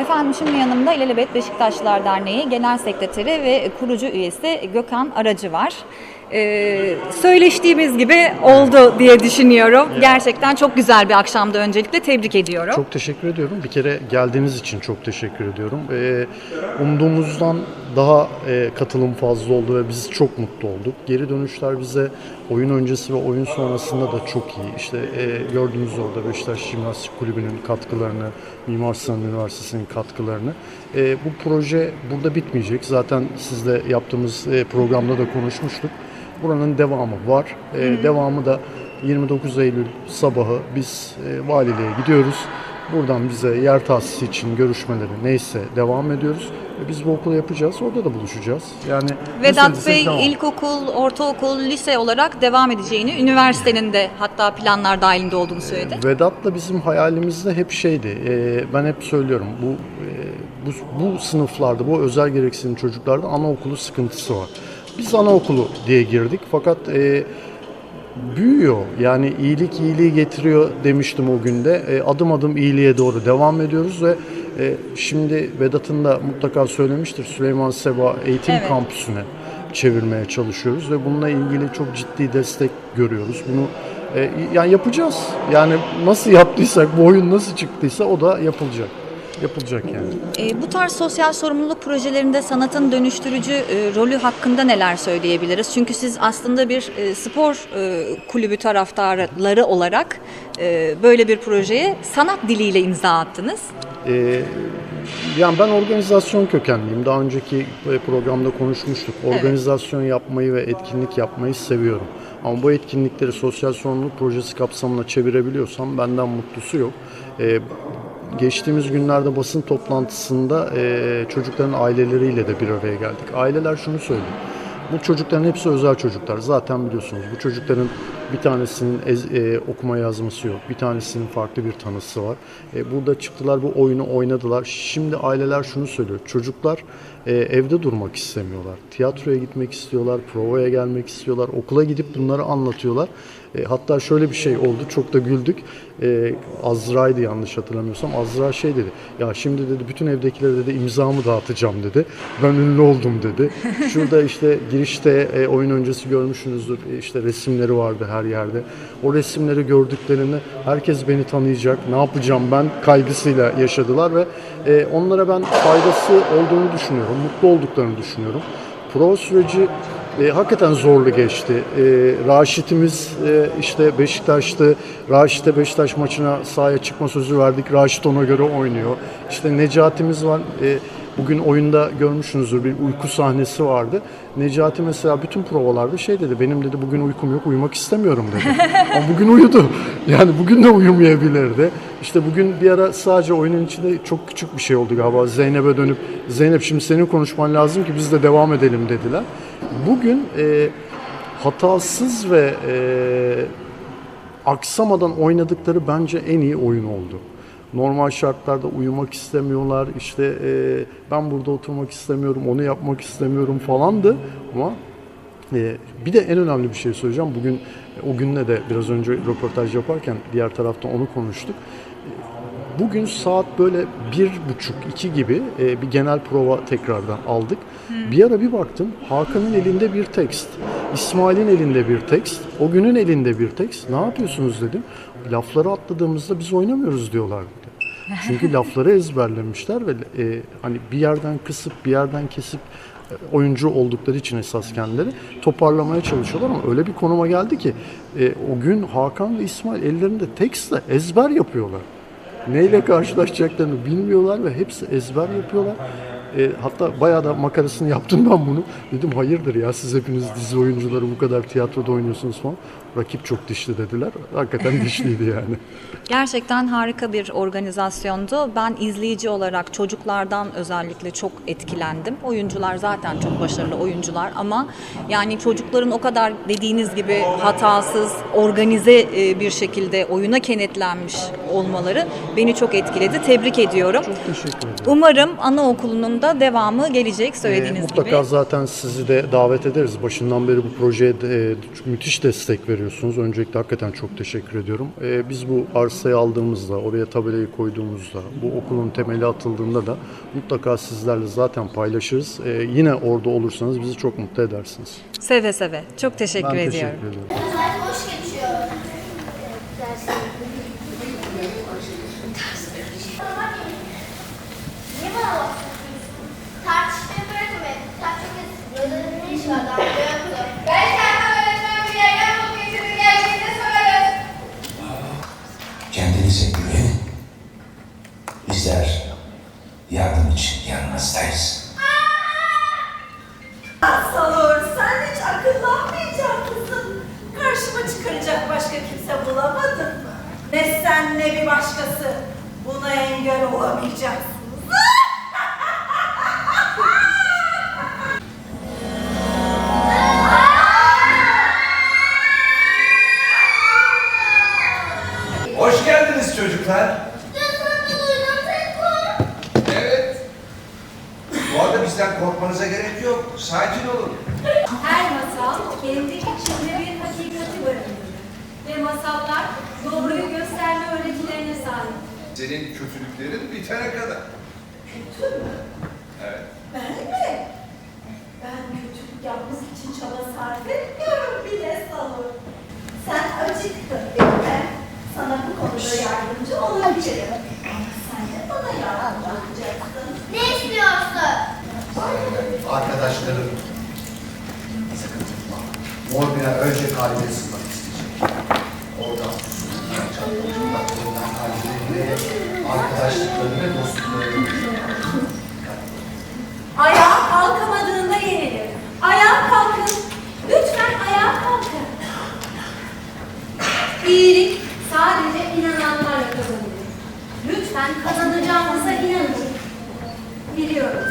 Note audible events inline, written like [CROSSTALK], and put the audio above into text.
Efendim şimdi yanımda İlelebet Beşiktaşlılar Derneği Genel Sekreteri ve kurucu üyesi Gökhan Aracı var. Ee, söyleştiğimiz gibi oldu diye düşünüyorum. Gerçekten çok güzel bir akşamdı öncelikle tebrik ediyorum. Çok teşekkür ediyorum. Bir kere geldiğiniz için çok teşekkür ediyorum. Ee, umduğumuzdan daha e, katılım fazla oldu ve biz çok mutlu olduk. Geri dönüşler bize oyun öncesi ve oyun sonrasında da çok iyi. İşte e, gördüğünüz orada Beşiktaş Jimnastik Kulübü'nün katkılarını, Mimar Sinan Üniversitesi'nin katkılarını. E, bu proje burada bitmeyecek. Zaten sizle yaptığımız e, programda da konuşmuştuk. Buranın devamı var. E, devamı da 29 Eylül sabahı biz e, valiliğe gidiyoruz. Buradan bize yer tahsisi için görüşmeleri neyse devam ediyoruz. Ve biz bu okulu yapacağız. Orada da buluşacağız. Yani Vedat Bey devam. ilkokul, ortaokul, lise olarak devam edeceğini, üniversitenin de hatta planlar dahilinde olduğunu söyledi. Vedat'la bizim hayalimizde hep şeydi. e, ben hep söylüyorum bu, e, bu bu sınıflarda, bu özel gereksinim çocuklarda anaokulu sıkıntısı var. Biz anaokulu diye girdik fakat e, büyüyor. Yani iyilik iyiliği getiriyor demiştim o günde. E, adım adım iyiliğe doğru devam ediyoruz ve e, şimdi Vedat'ın da mutlaka söylemiştir Süleyman Seba Eğitim Evet. Kampüsü'ne çevirmeye çalışıyoruz ve bununla ilgili çok ciddi destek görüyoruz. Bunu e, yani yapacağız. Yani nasıl yaptıysak, bu oyun nasıl çıktıysa o da yapılacak. Yapılacak yani. E, bu tarz sosyal sorumluluk projelerinde sanatın dönüştürücü e, rolü hakkında neler söyleyebiliriz? Çünkü siz aslında bir e, spor e, kulübü taraftarları olarak e, böyle bir projeye sanat diliyle imza attınız. Ee, yani ben organizasyon kökenliyim. Daha önceki e, programda konuşmuştuk. Organizasyon yapmayı ve etkinlik yapmayı seviyorum. Ama bu etkinlikleri sosyal sorumluluk projesi kapsamına çevirebiliyorsam benden mutlusu yok. Ee, geçtiğimiz günlerde basın toplantısında e, çocukların aileleriyle de bir araya geldik. Aileler şunu söylüyor. Bu çocukların hepsi özel çocuklar. Zaten biliyorsunuz bu çocukların bir tanesinin ez- e, okuma yazması yok. Bir tanesinin farklı bir tanısı var. E, burada çıktılar bu oyunu oynadılar. Şimdi aileler şunu söylüyor. Çocuklar e, evde durmak istemiyorlar. Tiyatroya gitmek istiyorlar, provaya gelmek istiyorlar. Okula gidip bunları anlatıyorlar. E, hatta şöyle bir şey oldu. Çok da güldük. E, Azra'ydı yanlış hatırlamıyorsam. Azra şey dedi. Ya şimdi dedi bütün evdekilere dedi imzamı dağıtacağım dedi. Ben ünlü oldum dedi. [LAUGHS] Şurada işte girişte e, oyun öncesi görmüşsünüzdür. E, işte resimleri vardı her yerde. O resimleri gördüklerinde herkes beni tanıyacak. Ne yapacağım ben kaygısıyla yaşadılar ve e, onlara ben faydası olduğunu düşünüyorum. Mutlu olduklarını düşünüyorum. Prova süreci e, hakikaten zorlu geçti. E, Raşit'imiz e, işte Beşiktaş'tı. Raşit'e Beşiktaş maçına sahaya çıkma sözü verdik. Raşit ona göre oynuyor. İşte Necati'miz var. E, bugün oyunda görmüşsünüzdür bir uyku sahnesi vardı. Necati mesela bütün provalarda şey dedi. Benim dedi bugün uykum yok uyumak istemiyorum dedi. [LAUGHS] Ama bugün uyudu. Yani bugün de uyumayabilirdi. İşte bugün bir ara sadece oyunun içinde çok küçük bir şey oldu galiba. Zeynep'e dönüp Zeynep şimdi senin konuşman lazım ki biz de devam edelim dediler. Bugün e, hatasız ve e, aksamadan oynadıkları bence en iyi oyun oldu. Normal şartlarda uyumak istemiyorlar. İşte e, ben burada oturmak istemiyorum, onu yapmak istemiyorum falandı. Ama e, bir de en önemli bir şey söyleyeceğim. Bugün o günle de biraz önce röportaj yaparken diğer taraftan onu konuştuk. Bugün saat böyle bir buçuk, iki gibi e, bir genel prova tekrardan aldık. Bir ara bir baktım Hakan'ın elinde bir tekst, İsmail'in elinde bir tekst, o günün elinde bir tekst. Ne yapıyorsunuz dedim. Lafları atladığımızda biz oynamıyoruz diyorlar. Çünkü [LAUGHS] lafları ezberlemişler ve e, hani bir yerden kısıp bir yerden kesip e, oyuncu oldukları için esas kendileri toparlamaya çalışıyorlar ama öyle bir konuma geldi ki e, o gün Hakan ve İsmail ellerinde tekstle ezber yapıyorlar neyle karşılaşacaklarını bilmiyorlar ve hepsi ezber yapıyorlar. E, hatta bayağı da makarasını [LAUGHS] yaptım ben bunu. Dedim hayırdır ya siz hepiniz dizi oyuncuları bu kadar tiyatroda oynuyorsunuz falan. Rakip çok dişli dediler. Hakikaten dişliydi yani. [LAUGHS] Gerçekten harika bir organizasyondu. Ben izleyici olarak çocuklardan özellikle çok etkilendim. Oyuncular zaten çok başarılı oyuncular ama yani çocukların o kadar dediğiniz gibi hatasız, organize e, bir şekilde oyuna kenetlenmiş olmaları beni çok etkiledi. Tebrik ediyorum. Çok teşekkür ederim. Umarım anaokulunun da devamı gelecek söylediğiniz mutlaka gibi. zaten sizi de davet ederiz. Başından beri bu projeye de, e, müthiş destek veriyorsunuz. Veriyorsunuz. Öncelikle hakikaten çok teşekkür ediyorum. Ee, biz bu arsayı aldığımızda, oraya tabelayı koyduğumuzda, bu okulun temeli atıldığında da mutlaka sizlerle zaten paylaşırız. Ee, yine orada olursanız bizi çok mutlu edersiniz. Seve seve. Çok teşekkür Ben ediyorum. teşekkür ediyorum. Saat boş geçiyor. Başka kimse bulamadın mı? Ne sen ne bir başkası buna engel olamayacaksınız. Hoş geldiniz çocuklar. Evet. Bu arada bizden korkmanıza gerek yok. Sakin olun. Her masal kendi içinde bir Senin kötülüklerin bitene kadar. Kötü mü? Evet. Ben mi? Ben kötülük yapmak için çaba sarf etmiyorum bile Salur. Sen acıktın değil mi? Sana bu konuda yardımcı olabilirim. Ama sen de bana yardım olacaksın. Ne istiyorsun? Arkadaşlarım sakın tutma. Mor bina önce kalbini sıkmak isteyecek. Oradan kalplerini, arkadaşlıklarını ve dostluklarını Ayağa kalkamadığında yenilir. Ayağa kalkın. Lütfen ayağa kalkın. İyilik sadece inananlarla kazanılır. Lütfen kazanacağımıza inanın. Biliyorum.